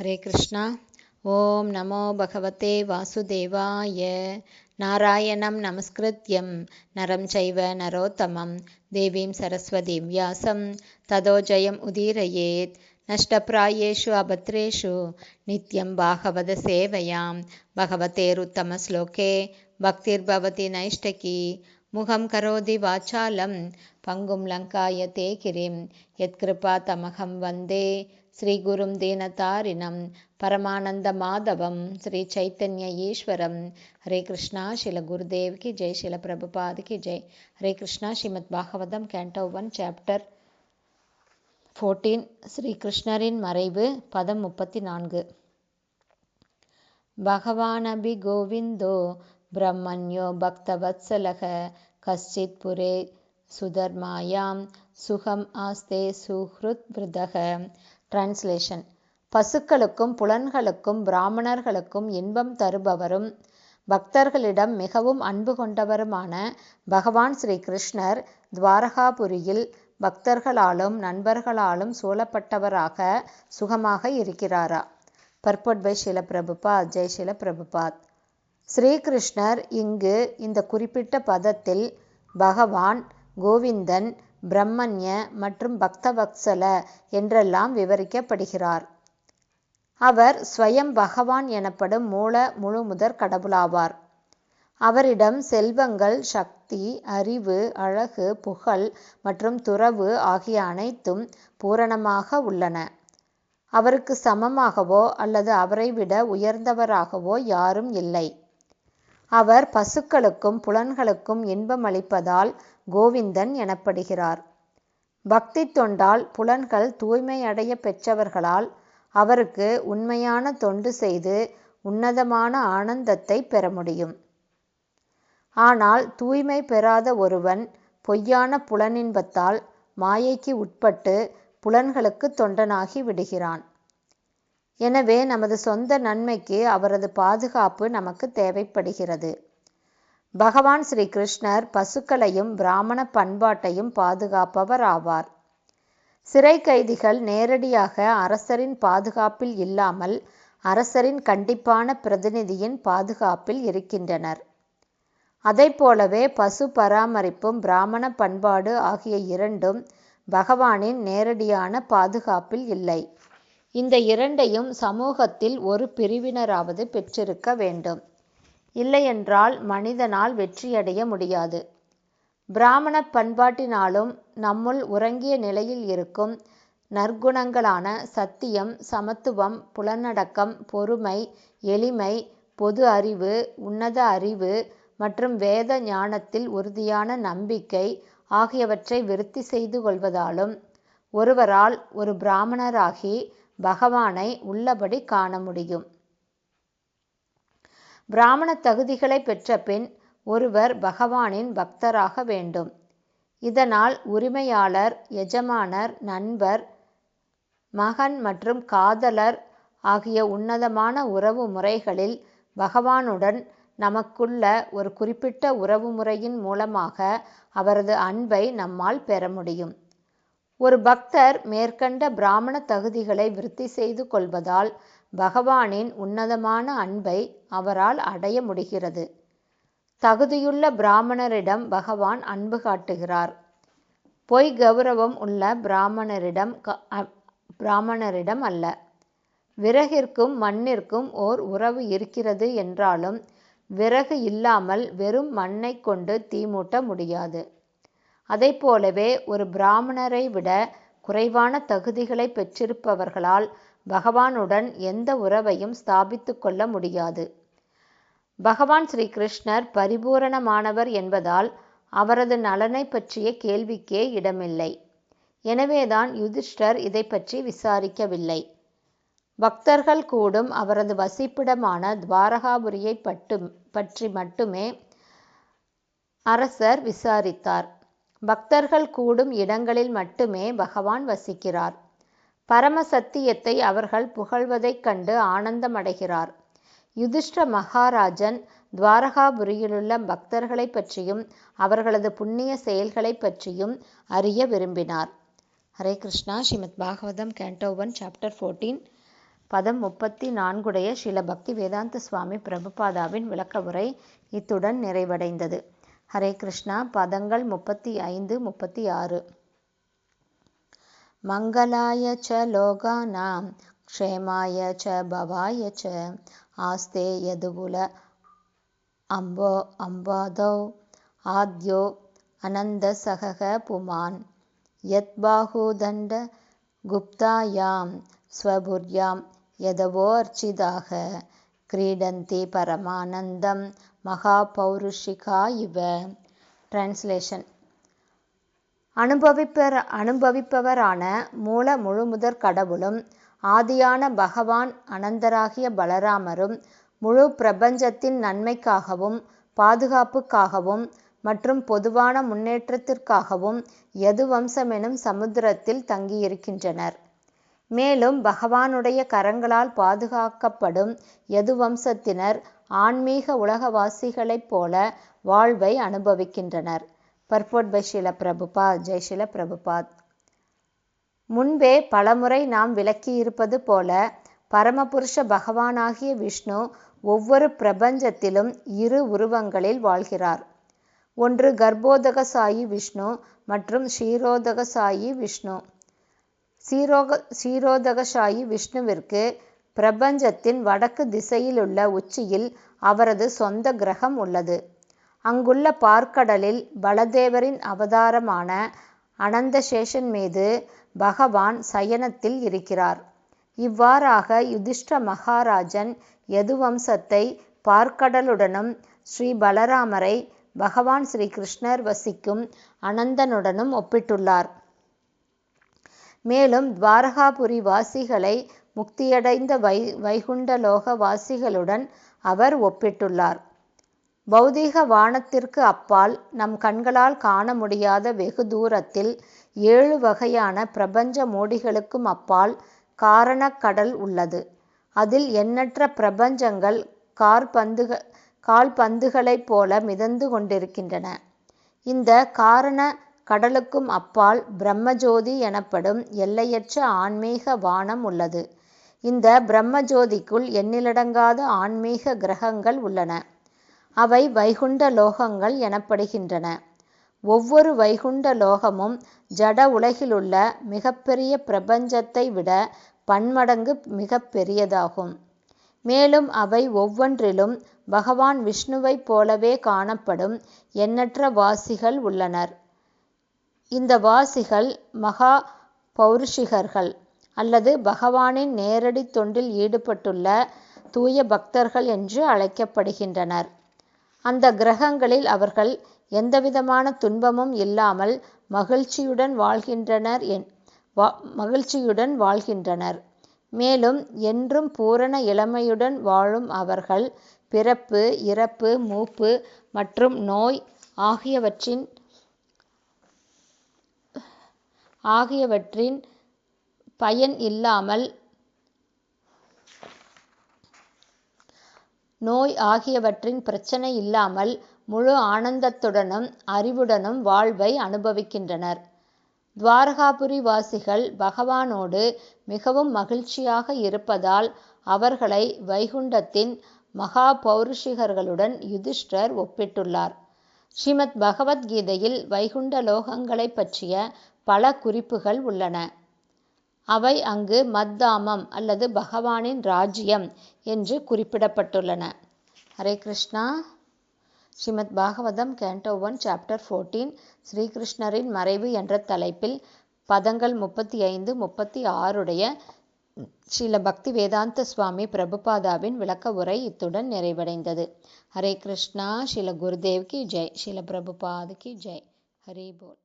हरे कृष्णा। ॐ नमो भगवते वासुदेवाय। नारायणं नमस्कृत्यं। नरं चैव नरोत्तमं। देवीं सरस्वतीं व्यासं। ततो जयम् उदीरयेत्। नष्टप्रायेषु अभद्रेषु नित्यं भागवतसेवयां भगवतेरुत्तमश्लोके भक्तिर्भवति नैष्टकी मुखं करोति वाचालं। पङ्गुं लङ्कायते गिरिं यत्कृपा ஸ்ரீகுரும் தீனதாரிணம் பரமானந்த மாதவம் ஸ்ரீ சைத்தன்ய ஈஸ்வரம் ஹரே கிருஷ்ணா ஷில குருதேவ் கி ஜெய் ஷில பிரபுபாத் கி Jai. Hare Krishna Srimad Bhagavatam canto one chapter fourteen Sri கிருஷ்ணரின் மறைவு பதம் முப்பத்தி நான்கு பகவானபி கோவிந்தோ பிரம்மன்யோ பக்தவத்சலக கஷ்டித் புரே சுதர்மாயாம் சுகம் ஆஸ்தே சுஹ்ருத் விருதக. டிரான்ஸ்லேஷன் பசுக்களுக்கும் புலன்களுக்கும் பிராமணர்களுக்கும் இன்பம் தருபவரும் பக்தர்களிடம் மிகவும் அன்பு கொண்டவருமான பகவான் ஸ்ரீ கிருஷ்ணர் துவாரகாபுரியில் பக்தர்களாலும் நண்பர்களாலும் சூழப்பட்டவராக சுகமாக இருக்கிறாரா? பர்பட் பை ஷில பிரபுபாத் ஜெய் ஷில பிரபுபாத் ஸ்ரீகிருஷ்ணர் இங்கு இந்த குறிப்பிட்ட பதத்தில் பகவான் கோவிந்தன் பிரம்மண்ய மற்றும் பக்தவத்சல என்றெல்லாம் விவரிக்கப்படுகிறார். அவர் ஸ்வயம் பகவான் எனப்படும் மூல முழுமுதற் கடவுளாவார். அவரிடம் செல்வங்கள் சக்தி அறிவு அழகு புகழ் மற்றும் துறவு ஆகிய அனைத்தும் பூரணமாக உள்ளன. அவருக்கு சமமாகவோ அல்லது அவரை விட உயர்ந்தவராகவோ யாரும் இல்லை. அவர் பசுக்களுக்கும் புலன்களுக்கும் இன்பம் அளிப்பதால் கோவிந்தன் எனப்படுகிறார். பக்தி தொண்டால் புலன்கள் தூய்மையடைய பெற்றவர்களால் அவருக்கு உண்மையான தொண்டு செய்து உன்னதமான ஆனந்தத்தை பெற முடியும். ஆனால் தூய்மை பெறாத ஒருவன் பொய்யான புலனின்பத்தால் மாயைக்கு உட்பட்டு புலன்களுக்கு தொண்டனாகி விடுகிறான். எனவே நமது சொந்த நன்மைக்கு அவரது பாதுகாப்பு நமக்கு தேவைப்படுகிறது. பகவான் ஸ்ரீ கிருஷ்ணர் பசுக்களையும் பிராமண பண்பாட்டையும் பாதுகாப்பவர் ஆவார். சிறை கைதிகள் நேரடியாக அரசரின் பாதுகாப்பில் இல்லாமல் அரசரின் கண்டிப்பான பிரதிநிதியின் பாதுகாப்பில் இருக்கின்றனர். அதை போலவே பசு பராமரிப்பும் பிராமண பண்பாடு ஆகிய இரண்டும் பகவானின் நேரடியான பாதுகாப்பில் இல்லை. இந்த இரண்டையும் சமூகத்தில் ஒரு பிரிவினராவது பெற்றிருக்க வேண்டும். இல்லையென்றால் மனிதனால் வெற்றியடைய முடியாது. பிராமண பண்பாட்டினாலும் நம்முள் உறங்கிய நிலையில் இருக்கும் நற்குணங்களான சத்தியம் சமத்துவம் புலனடக்கம் பொறுமை எளிமை பொது அறிவு உன்னத அறிவு மற்றும் வேத ஞானத்தில் உறுதியான நம்பிக்கை ஆகியவற்றை விருத்தி செய்து கொள்வதாலும் ஒருவரால் ஒரு பிராமணராகி பகவானை உள்ளபடி காண முடியும். பிராமண தகுதிகளை பெற்ற பின் ஒருவர் பகவானின் பக்தராக வேண்டும். இதனால் உரிமையாளர் எஜமானர் நண்பர் மகன் மற்றும் காதலர் ஆகிய உன்னதமான உறவு முறைகளில் பகவானுடன் நமக்குள்ள ஒரு குறிப்பிட்ட உறவு முறையின் மூலமாக அவரது அன்பை நம்மால் பெற முடியும். ஒரு பக்தர் மேற்கண்ட பிராமண தகுதிகளை விருத்தி செய்து கொள்வதால் பகவானின் உன்னதமான அன்பை அவரால் அடைய முடிகிறது. தகுதியுள்ள பிராமணரிடம் பகவான் அன்பு காட்டுகிறார். பொய் கௌரவம் உள்ள பிராமணரிடம் பிராமணரிடம் அல்ல. விறகிற்கும் மண்ணிற்கும் ஓர் உறவு இருக்கிறது என்றாலும் விறகு இல்லாமல் வெறும் மண்ணை கொண்டு தீமூட்ட முடியாது. அதை போலவே ஒரு பிராமணரை விட குறைவான தகுதிகளை பெற்றிருப்பவர்களால் பகவானுடன் எந்த உறவையும் ஸ்தாபித்து கொள்ள முடியாது. பகவான் ஸ்ரீ கிருஷ்ணர் பரிபூரணமானவர் என்பதால் அவரது நலனை பற்றிய கேள்விக்கே இடமில்லை. எனவேதான் யுதிஷ்டர் இதை பற்றி விசாரிக்கவில்லை. பக்தர்கள் கூடும் அவரது வசிப்பிடமான துவாரகாபுரியை பட்டு பற்றி மட்டுமே அரசர் விசாரித்தார். பக்தர்கள் கூடும் இடங்களில் மட்டுமே பகவான் வசிக்கிறார். பரம சத்தியத்தை அவர்கள் புகழ்வதைக் கண்டு ஆனந்தமடைகிறார். யுதிஷ்ட மகாராஜன் துவாரகாபுரியிலுள்ள பக்தர்களை பற்றியும் அவர்களது புண்ணிய செயல்களை பற்றியும் அறிய விரும்பினார். Hare Krishna. Srimad Bhagavatam canto one chapter fourteen பதம் முப்பத்தி நான்குடைய ஸ்ரீல பக்தி வேதாந்த சுவாமி பிரபுபாதாவின் விளக்க உரை இத்துடன் நிறைவடைந்தது. ஹரே கிருஷ்ணா. பதங்கள் முப்பத்தி ஐந்து முப்பத்தி ஆறு. மங்களாய ச லோகானாம் க்ஷேமாய ச பவாய ச ஆஸ்தே யதுகுல அம்போ அம்பாதௌ ஆத்யோ அனந்த சகக புமான். யத் பாஹுதண்ட குப்தாயாம் ஸ்வபுர்யாம் யதவோ அர்ச்சிதாக. கிரீடந்தி அனுபவிப்பர் அனுபவிப்பவரான மூல முழுமுதற் கடவுளும் ஆதியான பகவான் அனந்தராகிய பலராமரும் முழு பிரபஞ்சத்தின் நன்மைக்காகவும் பாதுகாப்புக்காகவும் மற்றும் பொதுவான முன்னேற்றத்திற்காகவும் யதுவம்சமெனும் சமுத்திரத்தில் தங்கியிருக்கின்றனர். மேலும் பகவானுடைய கரங்களால் பாதுகாக்கப்படும் யதுவம்சத்தினர் ஆன்மீக உலகவாசிகளைப் போல வாழ்வை அனுபவிக்கின்றனர். பர்போட் பை ஷில பிரபுபாத் ஜெய் ஷில பிரபுபாத் முன்பே பலமுறை நாம் விளக்கியிருப்பது போல பரமபுருஷ பகவானாகிய விஷ்ணு ஒவ்வொரு பிரபஞ்சத்திலும் இரு உருவங்களில் வாழ்கிறார். ஒன்று கர்ப்போதகசாயி விஷ்ணு மற்றும் ஷீரோதகசாயி விஷ்ணு. சீரோக சீரோதகசாயி விஷ்ணுவிற்கு பிரபஞ்சத்தின் வடக்கு திசையிலுள்ள உச்சியில் அவரது சொந்த கிரகம் உள்ளது. அங்குள்ள பார்க்கடலில் பலதேவரின் அவதாரமான அனந்தசேஷன் மீது பகவான் சயனத்தில் இருக்கிறார். இவ்வாறாக யுதிஷ்ட மகாராஜன் யதுவம்சத்தை பார்க்கடலுடனும் ஸ்ரீ பலராமரை பகவான் ஸ்ரீ கிருஷ்ணர் வசிக்கும் அனந்தனுடனும் ஒப்பிட்டுள்ளார். மேலும் துவாரகாபுரி வாசிகளை முக்தியடைந்த வை வைகுண்டலோக வாசிகளுடன் அவர் ஒப்பிட்டுள்ளார். பௌதீக வானத்திற்கு அப்பால் நம் கண்களால் காண முடியாத வெகு தூரத்தில் ஏழு வகையான பிரபஞ்ச மோடிகளுக்கும் அப்பால் காரணக்கடல் உள்ளது. அதில் எண்ணற்ற பிரபஞ்சங்கள் கார்பந்துக கால்பந்துகளைப் போல மிதந்து கொண்டிருக்கின்றன. இந்த காரண கடலுக்கும் அப்பால் பிரம்மஜோதி எனப்படும் எல்லையற்ற ஆன்மீக வானம் உள்ளது. இந்த பிரம்மஜோதிக்குள் எண்ணிலடங்காத ஆன்மீக கிரகங்கள் உள்ளன. அவை வைகுண்ட லோகங்கள் எனப்படுகின்றன. ஒவ்வொரு வைகுண்ட லோகமும் ஜட உலகிலுள்ள மிகப்பெரிய பிரபஞ்சத்தை விட பன்மடங்கு மிகப்பெரியதாகும் மேலும் அவை ஒவ்வொன்றிலும் பகவான் விஷ்ணுவைப் போலவே காணப்படும் எண்ணற்ற வாசிகள் உள்ளனர். இந்த வாசிகள் மகா பௌருஷிகர்கள் அல்லது பகவானின் நேரடி தொண்டில் ஈடுபட்டுள்ள தூய பக்தர்கள் என்று அழைக்கப்படுகின்றனர். அந்த கிரகங்களில் அவர்கள் எந்தவிதமான துன்பமும் இல்லாமல் மகிழ்ச்சியுடன் வாழ்கின்றனர் என் வா மகிழ்ச்சியுடன் வாழ்கின்றனர். மேலும் என்றும் பூரண இளமையுடன் வாழும் அவர்கள் பிறப்பு இறப்பு மூப்பு மற்றும் நோய் ஆகியவற்றின் ஆகியவற்றின் பயன் இல்லாமல் நோய் ஆகியவற்றின் பிரச்சனை இல்லாமல் முழு ஆனந்தத்துடனும் அறிவுடனும் வாழ்வை அனுபவிக்கின்றனர். துவாரகாபுரி வாசிகள் பகவானோடு மிகவும் மகிழ்ச்சியாக இருப்பதால் அவர்களை வைகுண்டத்தின் மகா பௌருஷிகர்களுடன் யுதிஷ்டர் ஒப்பிட்டுள்ளார். ஸ்ரீமத் பகவத்கீதையில் வைகுண்ட லோகங்களை பற்றிய பல குறிப்புகள் உள்ளன. அவை அங்கு மத்தாமம் அல்லது பகவானின் ராஜ்யம் என்று குறிப்பிடப்பட்டுள்ளன. Hare Krishna. Srimad Bhagavatam canto one chapter fourteen ஸ்ரீகிருஷ்ணரின் மறைவு என்ற தலைப்பில் பதங்கள் முப்பத்தி ஐந்து முப்பத்தி ஆறுடைய ஸ்ரீல பக்தி வேதாந்த சுவாமி பிரபுபாதாவின் விளக்க உரை இத்துடன் நிறைவடைந்தது. ஹரே கிருஷ்ணா. ஸ்ரீல குருதேவ் கி ஜெய். ஸ்ரீல பிரபுபாத் கி ஜெய். ஹரி போல்.